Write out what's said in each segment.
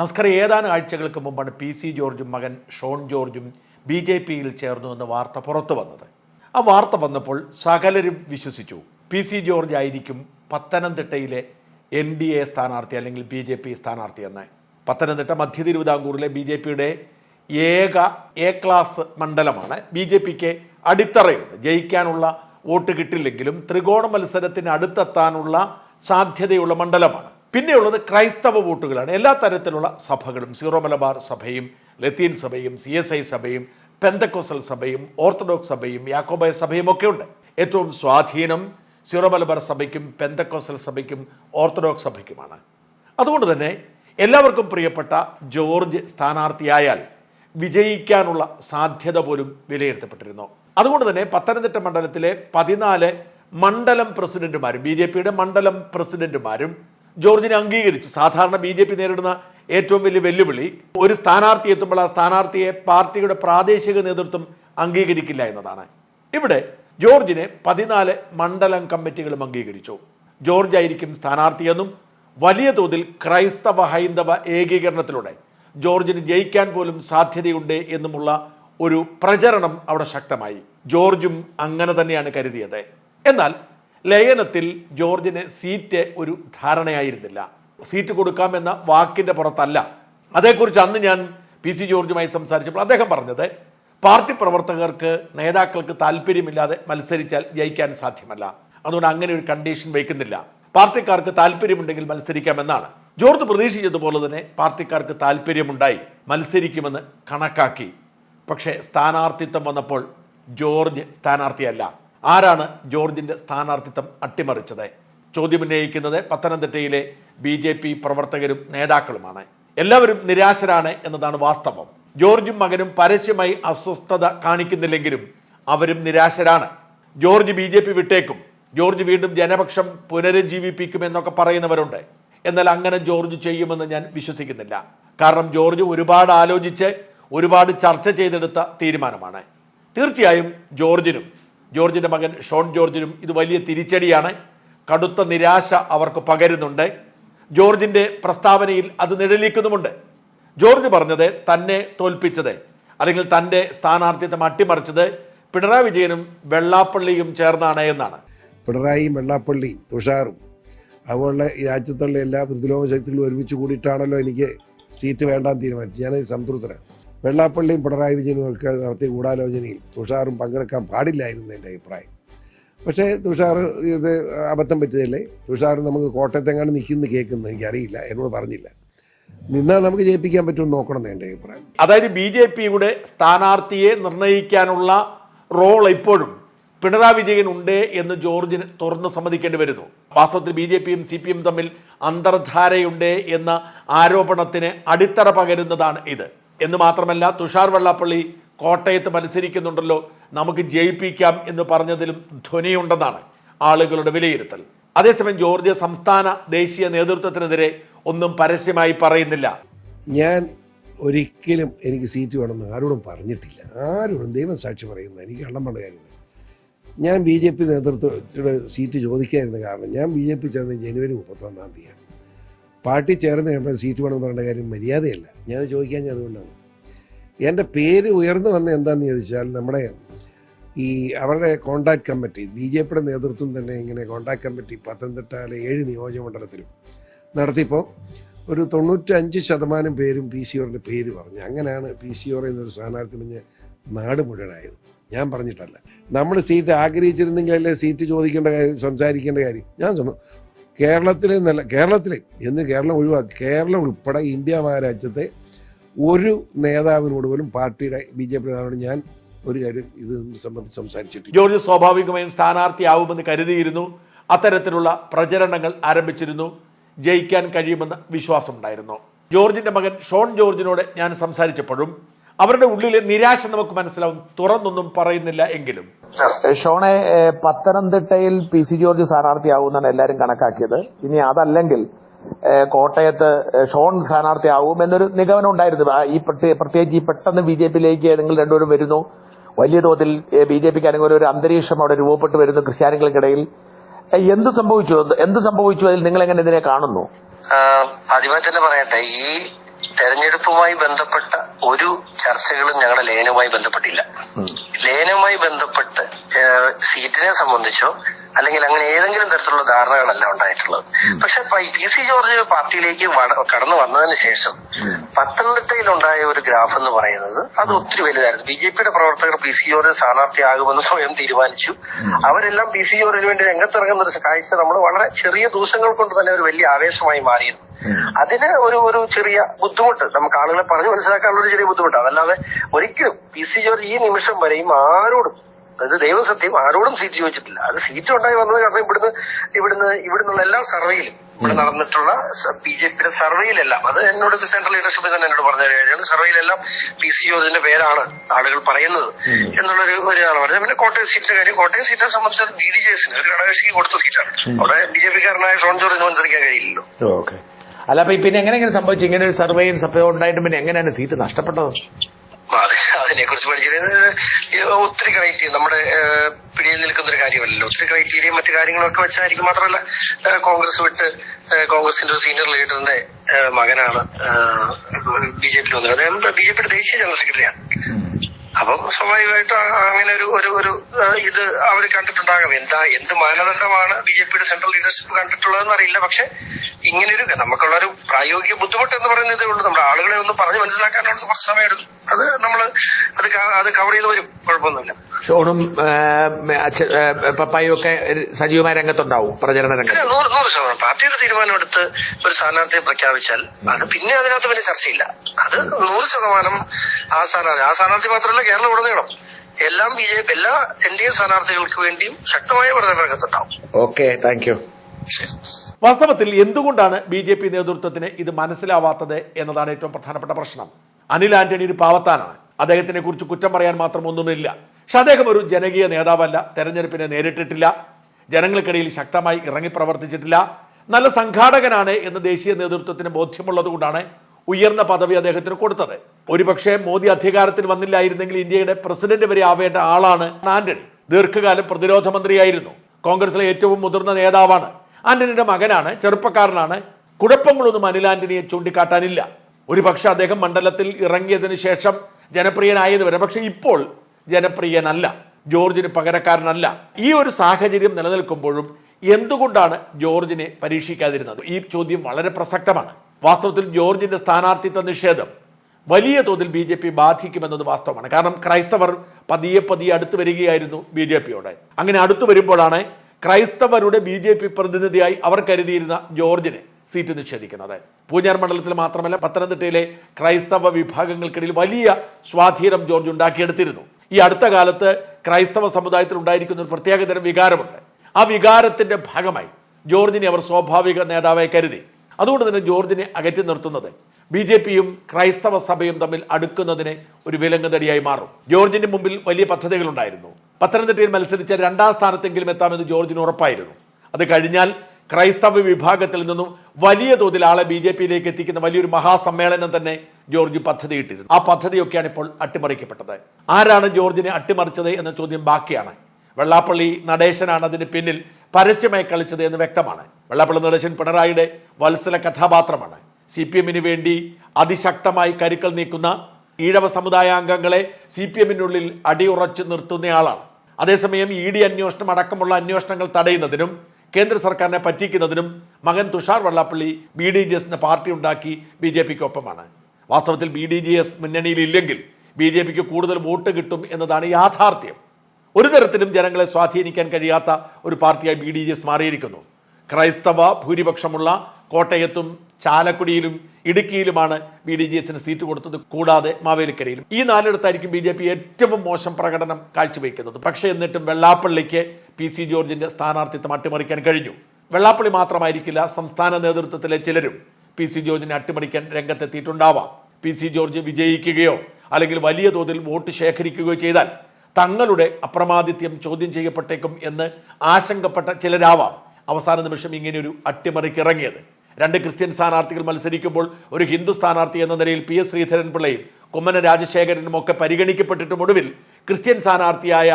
നമസ്കാരം ഏതാനും ആഴ്ചകൾക്ക് മുമ്പാണ് പി സി ജോർജും മകൻ ഷോൺ ജോർജും ബി ജെ പിയിൽ ചേർന്നു എന്ന വാർത്ത പുറത്തു വന്നത്. ആ വാർത്ത വന്നപ്പോൾ സകലരും വിശ്വസിച്ചു. പി സി ജോർജ് ആയിരിക്കും പത്തനംതിട്ടയിലെ എൻ ഡി എ സ്ഥാനാർത്ഥി അല്ലെങ്കിൽ ബി ജെ പി സ്ഥാനാർത്ഥി എന്ന്. പത്തനംതിട്ട മധ്യ തിരുവിതാംകൂറിലെ ബി ജെ പിയുടെ ഏക എ ക്ലാസ് മണ്ഡലമാണ്. ബി ജെ പിക്ക് അടിത്തറയുണ്ട്. ജയിക്കാനുള്ള വോട്ട് കിട്ടില്ലെങ്കിലും ത്രികോണ മത്സരത്തിന് അടുത്തെത്താനുള്ള സാധ്യതയുള്ള മണ്ഡലമാണ്. പിന്നെയുള്ളത് ക്രൈസ്തവ വോട്ടുകളാണ്. എല്ലാ തരത്തിലുള്ള സഭകളും സീറോ മലബാർ സഭയും ലത്തീൻ സഭയും സി എസ് ഐ സഭയും പെന്തക്കോസൽ സഭയും ഓർത്തഡോക്സ് സഭയും യാക്കോബായ സഭയും ഒക്കെ ഉണ്ട്. ഏറ്റവും സ്വാധീനം സീറോ മലബാർ സഭയ്ക്കും പെന്തക്കോസൽ സഭയ്ക്കും ഓർത്തഡോക്സ് സഭയ്ക്കുമാണ്. അതുകൊണ്ട് തന്നെ എല്ലാവർക്കും പ്രിയപ്പെട്ട ജോർജ് സ്ഥാനാർത്ഥിയായാൽ വിജയിക്കാനുള്ള സാധ്യത പോലും വിലയിരുത്തപ്പെട്ടിരുന്നു. അതുകൊണ്ട് തന്നെ പത്തനംതിട്ട മണ്ഡലത്തിലെ പതിനാല് മണ്ഡലം പ്രസിഡന്റുമാരും ബി ജെ പിയുടെ മണ്ഡലം പ്രസിഡന്റുമാരും ജോർജിനെ അംഗീകരിച്ചു. സാധാരണ ബി ജെ പി നേരിടുന്ന ഏറ്റവും വലിയ വെല്ലുവിളി ഒരു സ്ഥാനാർത്ഥി എത്തുമ്പോൾ ആ സ്ഥാനാർത്ഥിയെ പാർട്ടിയുടെ പ്രാദേശിക നേതൃത്വം അംഗീകരിക്കില്ല എന്നതാണ്. ഇവിടെ ജോർജിനെ പതിനാല് മണ്ഡലം കമ്മിറ്റികളും അംഗീകരിച്ചു. ജോർജ് ആയിരിക്കും സ്ഥാനാർത്ഥിയെന്നും വലിയ തോതിൽ ക്രൈസ്തവ ഹൈന്ദവ ഏകീകരണത്തിലൂടെ ജോർജിന് ജയിക്കാൻ പോലും സാധ്യതയുണ്ട് എന്നുമുള്ള ഒരു പ്രചരണം അവിടെ ശക്തമായി. ജോർജും അങ്ങനെ തന്നെയാണ് കരുതിയത്. എന്നാൽ ലയനത്തിൽ ജോർജിന് സീറ്റ് ഒരു ധാരണയായിരുന്നില്ല. സീറ്റ് കൊടുക്കാമെന്ന വാക്കിന്റെ പുറത്തല്ല. അതേക്കുറിച്ച് അന്ന് ഞാൻ പി സി ജോർജുമായി സംസാരിച്ചപ്പോൾ അദ്ദേഹം പറഞ്ഞത് പാർട്ടി പ്രവർത്തകർക്ക് നേതാക്കൾക്ക് താല്പര്യമില്ലാതെ മത്സരിച്ചാൽ ജയിക്കാൻ സാധ്യമല്ല. അതുകൊണ്ട് അങ്ങനെ ഒരു കണ്ടീഷൻ വയ്ക്കുന്നില്ല. പാർട്ടിക്കാർക്ക് താല്പര്യമുണ്ടെങ്കിൽ മത്സരിക്കാമെന്നാണ്. ജോർജ് പ്രതീക്ഷിച്ചതുപോലെ തന്നെ പാർട്ടിക്കാർക്ക് താല്പര്യമുണ്ടായി മത്സരിക്കുമെന്ന് കണക്കാക്കി. പക്ഷേ സ്ഥാനാർത്ഥിത്വം വന്നപ്പോൾ ജോർജ് സ്ഥാനാർത്ഥിയല്ല. ആരാണ് ജോർജിന്റെ സ്ഥാനാർത്ഥിത്വം അട്ടിമറിച്ചത്? ചോദ്യമുന്നയിക്കുന്നത് പത്തനംതിട്ടയിലെ ബി ജെ പി പ്രവർത്തകരും നേതാക്കളുമാണ്. എല്ലാവരും നിരാശരാണ് എന്നതാണ് വാസ്തവം. ജോർജും മകനും പരസ്യമായി അസ്വസ്ഥത കാണിക്കുന്നില്ലെങ്കിലും അവരും നിരാശരാണ്. ജോർജ് ബി ജെ പി വിട്ടേക്കും. ജോർജ് വീണ്ടും ജനപക്ഷം പുനരുജ്ജീവിപ്പിക്കും എന്നൊക്കെ പറയുന്നവരുണ്ട്. എന്നാൽ അങ്ങനെ ജോർജ് ചെയ്യുമെന്ന് ഞാൻ വിശ്വസിക്കുന്നില്ല. കാരണം ജോർജ് ഒരുപാട് ആലോചിച്ച് ഒരുപാട് ചർച്ച ചെയ്തെടുത്ത തീരുമാനമാണ്. തീർച്ചയായും ജോർജിനും ജോർജിന്റെ മകൻ ഷോൺ ജോർജിനും ഇത് വലിയ തിരിച്ചടിയാണ്. കടുത്ത നിരാശ അവർക്ക് പകരുന്നുണ്ട്. ജോർജിന്റെ പ്രസ്താവനയിൽ അത് നിഴലിക്കുന്നുമുണ്ട്. ജോർജ് പറഞ്ഞത് തന്നെ തോൽപ്പിച്ചത് അല്ലെങ്കിൽ തന്റെ സ്ഥാനാർത്ഥിത്വം അട്ടിമറിച്ചത് പിണറായി വിജയനും വെള്ളാപ്പള്ളിയും ചേർന്നാണ് എന്നാണ്. പിണറായിയും വെള്ളാപ്പള്ളിയും തുഷാറും അതുപോലെ രാജ്യത്തുള്ള എല്ലാ പ്രതിരോധ ശക്തികളും ഒരുമിച്ച് കൂടിയിട്ടാണല്ലോ എനിക്ക് സീറ്റ് വേണ്ടാൻ തീരുമാനിച്ചു ഞാൻ സംതൃപ്തനാണ്. വെള്ളാപ്പള്ളിയും പിണറായി വിജയനും ഒക്കെ നടത്തിയ ഗൂഢാലോചനയിൽ തുഷാറും പങ്കെടുക്കാൻ പാടില്ലായിരുന്നു എന്റെ അഭിപ്രായം. പക്ഷേ തുഷാർ ഇത് അബദ്ധം പറ്റിയതല്ലേ? തുഷാർ നമുക്ക് കോട്ടയത്തെങ്ങാണ്ട് നിൽക്കുന്നു കേൾക്കുന്നു. എനിക്കറിയില്ല. എന്നോട് പറഞ്ഞില്ല. നിന്നാൽ നമുക്ക് ജയിപ്പിക്കാൻ പറ്റുമെന്ന് നോക്കണം എന്റെ അഭിപ്രായം. അതായത് ബി ജെ പിയുടെ സ്ഥാനാർത്ഥിയെ നിർണയിക്കാനുള്ള റോൾ ഇപ്പോഴും പിണറായി വിജയൻ ഉണ്ട് എന്ന് ജോർജിന് തുറന്ന് സമ്മതിക്കേണ്ടി വരുന്നു. വാസ്തവത്തിൽ ബി ജെ പിയും സി പി എം തമ്മിൽ അന്തർധാരയുണ്ട് എന്ന ആരോപണത്തിന് അടിത്തറ പകരുന്നതാണ് ഇത്. എന്ന് മാത്രമല്ല തുഷാർ വെള്ളാപ്പള്ളി കോട്ടയത്ത് മത്സരിക്കുന്നുണ്ടല്ലോ നമുക്ക് ജയിപ്പിക്കാം എന്ന് പറഞ്ഞതിലും ധ്വനിയുണ്ടെന്നാണ് ആളുകളുടെ വിലയിരുത്തൽ. അതേസമയം ജോർജിയ സംസ്ഥാന ദേശീയ നേതൃത്വത്തിനെതിരെ ഒന്നും പരസ്യമായി പറയുന്നില്ല. ഞാൻ ഒരിക്കലും എനിക്ക് സീറ്റ് വേണമെന്ന് ആരോടും പറഞ്ഞിട്ടില്ല. ആരോടും ദൈവം സാക്ഷി പറയുന്നത് എനിക്ക് കള്ളം പറഞ്ഞ കാര്യങ്ങൾ ഞാൻ ബി ജെ പി നേതൃത്വത്തിന്റെ സീറ്റ് ചോദിക്കാതിരുന്ന കാരണം ഞാൻ ബി ജെ പി ചേർന്ന് ജനുവരി മുപ്പത്തൊന്നാം തീയതി പാർട്ടി ചേർന്ന് കഴിയുമ്പോൾ സീറ്റ് വേണമെന്ന് പറയേണ്ട കാര്യം മര്യാദയല്ല. ഞാൻ ചോദിക്കാൻ അതുകൊണ്ടാണ്. എന്റെ പേര് ഉയർന്നു വന്ന എന്താണെന്ന് ചോദിച്ചാൽ നമ്മുടെ ഈ അവരുടെ കോണ്ടാക്ട് കമ്മിറ്റി ബി ജെ പിയുടെ നേതൃത്വം തന്നെ ഇങ്ങനെ കോണ്ടാക്ട് കമ്മിറ്റി പത്തനംതിട്ടയിലെ ഏഴ് നിയോജകമണ്ഡലത്തിലും നടത്തിയപ്പോൾ ഒരു തൊണ്ണൂറ്റഞ്ച് ശതമാനം പേരും പി സി ഓറിന്റെ പേര് പറഞ്ഞു. അങ്ങനെയാണ് പി സി ഓർ എന്നൊരു സ്ഥാനാർത്ഥി പറഞ്ഞ് നാട് മുഴുവനായത്. ഞാൻ പറഞ്ഞിട്ടല്ല. നമ്മൾ സീറ്റ് ആഗ്രഹിച്ചിരുന്നെങ്കിലല്ലേ സീറ്റ് ചോദിക്കേണ്ട കാര്യം സംസാരിക്കേണ്ട കാര്യം. ഞാൻ കേരളത്തിലെ നല്ല കേരളത്തിലെ എന്ന് കേരളം ഒഴിവാക്കി കേരളം ഉൾപ്പെടെ ഇന്ത്യ മഹാരാജ്യത്തെ ഒരു നേതാവിനോട് പോലും പാർട്ടിയുടെ ബി ജെ പി നേതാവിനോട് ഞാൻ ഒരു കാര്യം ഇത് സംബന്ധിച്ച് സംസാരിച്ചിട്ടില്ല. ജോർജ് സ്വാഭാവികമായും സ്ഥാനാർത്ഥിയാവുമെന്ന് കരുതിയിരുന്നു. അത്തരത്തിലുള്ള പ്രചരണങ്ങൾ ആരംഭിച്ചിരുന്നു. ജയിക്കാൻ കഴിയുമെന്ന വിശ്വാസമുണ്ടായിരുന്നു. ജോർജിന്റെ മകൻ ഷോൺ ജോർജിനോട് ഞാൻ സംസാരിച്ചപ്പോഴും അവരുടെ ഉള്ളിലെ നിരാശ നമുക്ക് മനസ്സിലാവും. തുറന്നൊന്നും പറയുന്നില്ല എങ്കിലും. ഷോണെ പത്തനംതിട്ടയിൽ പി സി ജോർജ് സ്ഥാനാർത്ഥിയാവുമെന്നാണ് എല്ലാവരും കണക്കാക്കിയത്. ഇനി അതല്ലെങ്കിൽ കോട്ടയത്ത് ഷോൺ സ്ഥാനാർത്ഥിയാവും എന്നൊരു നിഗമനം ഉണ്ടായിരുന്നു. ഈ പ്രത്യേ- പ്രത്യേകിച്ച് ഈ പെട്ടെന്ന് ബി ജെ പിയിലേക്ക് ഏതെങ്കിലും രണ്ടുപേരും വരുന്നു. വലിയ തോതിൽ ബി ജെ പിക്ക് അല്ലെങ്കിൽ ഒരു അന്തരീക്ഷം അവിടെ രൂപപ്പെട്ടു വരുന്നു ക്രിസ്ത്യാനികൾക്കിടയിൽ. എന്ത് സംഭവിച്ചു? എന്ത് സംഭവിച്ചു? അതിൽ നിങ്ങൾ എങ്ങനെ ഇതിനെ കാണുന്നു? ആദ്യമായി ആദ്യമേ തന്നെ പറയട്ടെ ഈ തെരഞ്ഞെടുപ്പുമായി ബന്ധപ്പെട്ട ഒരു ചർച്ചകളും ഞങ്ങളുടെ ലയനവുമായി ബന്ധപ്പെട്ടില്ല. ലയനവുമായി ബന്ധപ്പെട്ട് സീറ്റിനെ സംബന്ധിച്ചോ അല്ലെങ്കിൽ അങ്ങനെ ഏതെങ്കിലും തരത്തിലുള്ള ധാരണകളല്ല ഉണ്ടായിട്ടുള്ളത്. പക്ഷെ പി സി ജോർജ് പാർട്ടിയിലേക്ക് കടന്നു വന്നതിന് ശേഷം പത്തനംതിട്ടയിൽ ഉണ്ടായ ഒരു ഗ്രാഫ് എന്ന് പറയുന്നത് അത് ഒത്തിരി വലുതായിരുന്നു. ബി ജെ പിയുടെ പ്രവർത്തകർ പി സി ജോർജ് സ്ഥാനാർത്ഥിയാകുമെന്ന് സ്വയം തീരുമാനിച്ചു. അവരെല്ലാം പി സി ജോർജിന് വേണ്ടി രംഗത്തിറങ്ങുന്ന ഒരു കാഴ്ച നമ്മൾ വളരെ ചെറിയ ദിവസങ്ങൾ കൊണ്ട് തന്നെ ഒരു വലിയ ആവേശമായി മാറിയിരുന്നു. അതിന് ഒരു ഒരു ചെറിയ ബുദ്ധിമുട്ട്. നമുക്ക് ആളുകളെ പറഞ്ഞു മനസ്സിലാക്കാനുള്ള ഒരു ചെറിയ ബുദ്ധിമുട്ട്. അതല്ലാതെ ഒരിക്കലും പി സി ജോർജ് ഈ നിമിഷം വരെയും ആരോടും അത് ദൈവസത്യം ആരോടും സീറ്റ് ചോദിച്ചിട്ടില്ല. അത് സീറ്റ് ഉണ്ടായി വന്നത് കാരണം ഇവിടുന്ന് ഇവിടുന്ന് ഇവിടുന്നുള്ള എല്ലാ സർവേയിലും ഇവിടെ നടന്നിട്ടുള്ള ബി ജെ പിയുടെ സർവേയിലെല്ലാം അത് എന്നോട് സെൻട്രൽ ലീഡർഷിപ്പിൽ തന്നെ എന്നോട് പറഞ്ഞ ഒരു കാര്യമാണ്. സർവേയിലെല്ലാം പി സി ജോർജിന്റെ പേരാണ് ആളുകൾ പറയുന്നത് എന്നുള്ളൊരു ഒരു ആണ് പറഞ്ഞത്. പിന്നെ കോട്ടയം സീറ്റിന്റെ കാര്യം. കോട്ടയം സീറ്റിനെ സംബന്ധിച്ച് ബി ഡി ജെ എസിന് ഒരു ഘടകകക്ഷിക്ക് കൊടുത്ത സീറ്റാണ്. അവിടെ ബി ജെ പിക്കാരനായ ഷോൺ ജോർജിന് മത്സരിക്കാൻ കഴിയില്ലല്ലോ. അല്ല അപ്പൊ പിന്നെ എങ്ങനെ ഇങ്ങനെ സംഭവിച്ചു ഇങ്ങനെ ഒരു സർവേയും സഭയും ഉണ്ടായിട്ട് പിന്നെ എങ്ങനെയാണ് സീറ്റ് നഷ്ടപ്പെട്ടത്? അതെ അതിനെ കുറിച്ച് പഠിച്ചിരുന്നത് ഒത്തിരി ക്രൈറ്റീരിയ നമ്മുടെ പിടിയിൽ നിൽക്കുന്ന ഒരു കാര്യമല്ലല്ലോ. ഒത്തിരി ക്രൈറ്റീരിയയും മറ്റു കാര്യങ്ങളും ഒക്കെ വെച്ചായിരിക്കും മാത്രമല്ല കോൺഗ്രസ് വിട്ട് കോൺഗ്രസിന്റെ ഒരു സീനിയർ ലീഡറിന്റെ മകനാണ് ബി ജെ പി വന്നത്. അദ്ദേഹം ബി ജെ പിയുടെ ദേശീയ ജനറൽ സെക്രട്ടറിയാണ് അപ്പം സ്വാഭാവികമായിട്ട് അങ്ങനെ ഒരു ഒരു ഒരു ഇത് അവർ കണ്ടിട്ടുണ്ടാകാം. എന്താ എന്ത് മാനദണ്ഡമാണ് ബി ജെ പിയുടെ സെൻട്രൽ ലീഡർഷിപ്പ് കണ്ടിട്ടുള്ളതെന്ന് അറിയില്ല. പക്ഷെ ഇങ്ങനെ ഒരു നമുക്കുള്ള ഒരു പ്രായോഗിക ബുദ്ധിമുട്ട് എന്ന് പറയുന്നതേ ഉള്ളൂ. നമ്മുടെ ആളുകളെ ഒന്ന് പറഞ്ഞു മനസ്സിലാക്കാനുള്ള കുറച്ച് സമയം എടുക്കും അത് നമ്മൾ അത് അത് കവർ ചെയ്ത് വരും. കുഴപ്പമൊന്നുമില്ല. ഷോണും പപ്പായും ഒക്കെ സജീവമായ രംഗത്തുണ്ടാവും പ്രചരണ രംഗം രംഗത്ത് നൂറ് നൂറ് ശതമാനം. പാർട്ടിയുടെ തീരുമാനമെടുത്ത് ഒരു സ്ഥാനാർത്ഥിയെ പ്രഖ്യാപിച്ചാൽ അത് പിന്നെ അതിനകത്ത് വലിയ ചർച്ചയില്ല. അത് നൂറ് ശതമാനം ആ സ്ഥാനാർത്ഥി ആ സ്ഥാനാർത്ഥി മാത്രമല്ല കേരളം ഉടനീളം. എല്ലാം ബി ജെ പി എല്ലാ എൻ ഡി എ സ്ഥാനാർത്ഥികൾക്ക് വേണ്ടിയും ശക്തമായ പ്രചരണ രംഗത്തുണ്ടാവും. Okay thank you. വാസ്തവത്തിൽ എന്തുകൊണ്ടാണ് ബി ജെ പി നേതൃത്വത്തിന് ഇത് മനസ്സിലാവാത്തത് എന്നതാണ് ഏറ്റവും പ്രധാനപ്പെട്ട പ്രശ്നം? അനിൽ ആന്റണി ഒരു പാവത്താനാണ്. അദ്ദേഹത്തിനെ കുറിച്ച് കുറ്റം പറയാൻ മാത്രം ഒന്നുമില്ല. പക്ഷെ അദ്ദേഹം ഒരു ജനകീയ നേതാവല്ല. തെരഞ്ഞെടുപ്പിനെ നേരിട്ടിട്ടില്ല. ജനങ്ങൾക്കിടയിൽ ശക്തമായി ഇറങ്ങി പ്രവർത്തിച്ചിട്ടില്ല. നല്ല സംഘാടകനാണ് എന്ന് ദേശീയ നേതൃത്വത്തിന് ബോധ്യമുള്ളത് കൊണ്ടാണ് ഉയർന്ന പദവി അദ്ദേഹത്തിന് കൊടുത്തത്. ഒരുപക്ഷെ മോദി അധികാരത്തിൽ വന്നില്ലായിരുന്നെങ്കിൽ ഇന്ത്യയുടെ പ്രസിഡന്റ് വരെ ആവേണ്ട ആളാണ് ആന്റണി. ദീർഘകാലം പ്രതിരോധ മന്ത്രിയായിരുന്നു. കോൺഗ്രസിലെ ഏറ്റവും മുതിർന്ന നേതാവാണ്. ആന്റണിയുടെ മകനാണ് ചെറുപ്പക്കാരനാണ്. കുഴപ്പങ്ങളൊന്നും അനിൽ ആന്റണിയെ ചൂണ്ടിക്കാട്ടാനില്ല. ഒരു പക്ഷെ അദ്ദേഹം മണ്ഡലത്തിൽ ഇറങ്ങിയതിന് ശേഷം ജനപ്രിയനായത് വരെ പക്ഷെ ഇപ്പോൾ ജനപ്രിയനല്ല ജോർജിന് പകരക്കാരനല്ല. ഈ ഒരു സാഹചര്യം നിലനിൽക്കുമ്പോഴും എന്തുകൊണ്ടാണ് ജോർജിനെ പരീക്ഷിക്കാതിരുന്നത്? ഈ ചോദ്യം വളരെ പ്രസക്തമാണ്. വാസ്തവത്തിൽ ജോർജിന്റെ സ്ഥാനാർത്ഥിത്വ നിഷേധം വലിയ തോതിൽ ബി ജെ പി ബാധിക്കുമെന്നത് വാസ്തവമാണ്. കാരണം ക്രൈസ്തവർ പതിയെ പതിയെ അടുത്ത് വരികയായിരുന്നു ബി ജെ പിയോട്. അങ്ങനെ അടുത്തു വരുമ്പോഴാണ് ക്രൈസ്തവരുടെ ബി ജെ പി പ്രതിനിധിയായി അവർ കരുതിയിരുന്ന ജോർജിന്. സീറ്റ് നിഷേധിക്കുന്നത്. പൂഞ്ഞാർ മണ്ഡലത്തിൽ മാത്രമല്ല പത്തനംതിട്ടയിലെ ക്രൈസ്തവ വിഭാഗങ്ങൾക്കിടയിൽ വലിയ സ്വാധീനം ജോർജ് ഉണ്ടാക്കിയെടുത്തിരുന്നു. ഈ അടുത്ത കാലത്ത് ക്രൈസ്തവ സമുദായത്തിൽ ഉണ്ടായിരിക്കുന്ന ഒരു പ്രത്യേകതരം വികാരമുണ്ട്. ആ വികാരത്തിന്റെ ഭാഗമായി ജോർജിനെ അവർ സ്വാഭാവിക നേതാവായി കരുതി. അതുകൊണ്ട് തന്നെ ജോർജിനെ അകറ്റി നിർത്തുന്നത് ബി ജെ പിയും ക്രൈസ്തവ സഭയും തമ്മിൽ അടുക്കുന്നതിന് ഒരു വിലങ്ങുതടിയായി മാറും. ജോർജിന്റെ മുമ്പിൽ വലിയ പദ്ധതികളുണ്ടായിരുന്നു. പത്തനംതിട്ടയിൽ മത്സരിച്ച രണ്ടാം സ്ഥാനത്തെങ്കിലും എത്താമെന്ന് ജോർജിന് ഉറപ്പായിരുന്നു. അത് കഴിഞ്ഞാൽ ക്രൈസ്തവ വിഭാഗത്തിൽ നിന്നും വലിയ തോതിൽ ആളെ ബി ജെ പിയിലേക്ക് എത്തിക്കുന്ന വലിയൊരു മഹാസമ്മേളനം തന്നെ ജോർജ് പദ്ധതിയിട്ടിരുന്നു ആ പദ്ധതിയൊക്കെയാണ് ഇപ്പോൾ അട്ടിമറിക്കപ്പെട്ടത്. ആരാണ് ജോർജിനെ അട്ടിമറിച്ചത് എന്ന ചോദ്യം ബാക്കിയാണ്. വെള്ളാപ്പള്ളി നടേശനാണ് അതിന് പിന്നിൽ പരസ്യമായി കളിച്ചത് എന്ന് വ്യക്തമാണ്. വെള്ളാപ്പള്ളി നടേശൻ പിണറായിയുടെ വത്സല കഥാപാത്രമാണ്. സി പി എമ്മിന് വേണ്ടി അതിശക്തമായി കരുക്കൾ നീക്കുന്ന ഈഴവ സമുദായാംഗങ്ങളെ സി പി എമ്മിനുള്ളിൽ അടിയുറച്ച് നിർത്തുന്നയാളാണ്. അതേസമയം ഇ ഡി അന്വേഷണം അടക്കമുള്ള അന്വേഷണങ്ങൾ തടയുന്നതിനും കേന്ദ്ര സർക്കാരിനെ പറ്റിക്കുന്നതിനും മകൻ Thushar Vellappally B D J എസിന് പാർട്ടി ഉണ്ടാക്കി ബി ജെ പിക്ക് ഒപ്പമാണ് വാസ്തവത്തിൽ ബി ഡി ജി എസ് മുന്നണിയിലില്ലെങ്കിൽ ബി ജെ പിക്ക് കൂടുതൽ വോട്ട് കിട്ടും എന്നതാണ് യാഥാർത്ഥ്യം. ഒരു തരത്തിലും ജനങ്ങളെ സ്വാധീനിക്കാൻ കഴിയാത്ത ഒരു പാർട്ടിയായി ബി ഡി ജി എസ് മാറിയിരിക്കുന്നു. ക്രൈസ്തവ ഭൂരിപക്ഷമുള്ള കോട്ടയത്തും ചാലക്കുടിയിലും ഇടുക്കിയിലുമാണ് ബി ഡി ജി എസിന് സീറ്റ് കൊടുത്തത്. കൂടാതെ മാവേലിക്കരയിലും. ഈ നാലിടത്തായിരിക്കും ബി ജെ പി ഏറ്റവും മോശം പ്രകടനം കാഴ്ചവെക്കുന്നത് പക്ഷേ എന്നിട്ടും വെള്ളാപ്പള്ളിക്ക് പി സി ജോർജിന്റെ സ്ഥാനാർത്ഥിത്വം അട്ടിമറിക്കാൻ കഴിഞ്ഞു. വെള്ളാപ്പള്ളി മാത്രമായിരിക്കില്ല സംസ്ഥാന നേതൃത്വത്തിലെ ചിലരും. പി സി ജോർജിനെ അട്ടിമറിക്കാൻ രംഗത്തെത്തിയിട്ടുണ്ടാവാം. പി സി ജോർജ് വിജയിക്കുകയോ അല്ലെങ്കിൽ വലിയ തോതിൽ വോട്ട് ശേഖരിക്കുകയോ ചെയ്താൽ തങ്ങളുടെ അപ്രമാദിത്യം ചോദ്യം ചെയ്യപ്പെട്ടേക്കും എന്ന് ആശങ്കപ്പെട്ട ചിലരാവാം. അവസാന നിമിഷം ഇങ്ങനെയൊരു അട്ടിമറിക്ക് ഇറങ്ങിയത്. രണ്ട് ക്രിസ്ത്യൻ സ്ഥാനാർത്ഥികൾ മത്സരിക്കുമ്പോൾ ഒരു ഹിന്ദു സ്ഥാനാർത്ഥി എന്ന നിലയിൽ പി എസ് ശ്രീധരൻ പിള്ളയും കുമ്മന രാജശേഖരനും ഒക്കെ പരിഗണിക്കപ്പെട്ടിട്ടും ഒടുവിൽ ക്രിസ്ത്യൻ സ്ഥാനാർത്ഥിയായ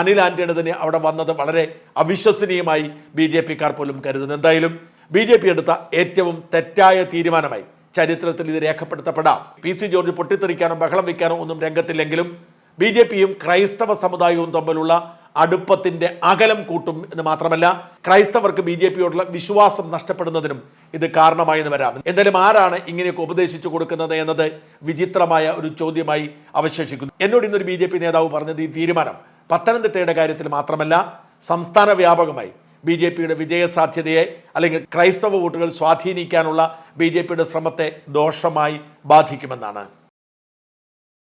അനിൽ ആന്റണി തന്നെ അവിടെ വന്നത് വളരെ അവിശ്വസനീയമായി ബി ജെ പിക്കാർ പോലും കരുതുന്നു. എന്തായാലും ബി ജെ പി എടുത്ത ഏറ്റവും തെറ്റായ തീരുമാനമായി ചരിത്രത്തിൽ ഇത് രേഖപ്പെടുത്തപ്പെടാം. പി സി ജോർജ് പൊട്ടിത്തെറിക്കാനോ ബഹളം വയ്ക്കാനോ ഒന്നും രംഗത്തില്ലെങ്കിലും ബി ജെ പിയും ക്രൈസ്തവ സമുദായവും തമ്മിലുള്ള അടുപ്പത്തിന്റെ അകലം കൂട്ടും എന്ന് മാത്രമല്ല ക്രൈസ്തവർക്ക് ബി ജെ പിയോടുള്ള വിശ്വാസം നഷ്ടപ്പെടുന്നതിനും ഇത് കാരണമായി എന്ന് വരാം. എന്തായാലും ആരാണ് ഇങ്ങനെയൊക്കെ ഉപദേശിച്ചു കൊടുക്കുന്നത് എന്നത് വിചിത്രമായ ഒരു ചോദ്യമായി അവശേഷിക്കുന്നു. എന്നോട് ഇന്നൊരു ബി ജെ പി നേതാവ് പറഞ്ഞത് ഈ തീരുമാനം പത്തനംതിട്ടയുടെ കാര്യത്തിൽ മാത്രമല്ല സംസ്ഥാന വ്യാപകമായി ബി ജെ പിയുടെ വിജയസാധ്യതയെ അല്ലെങ്കിൽ ക്രൈസ്തവ വോട്ടുകൾ സ്വാധീനിക്കാനുള്ള ബി ജെ പിയുടെ ശ്രമത്തെ ദോഷമായി ബാധിക്കുമെന്നാണ്.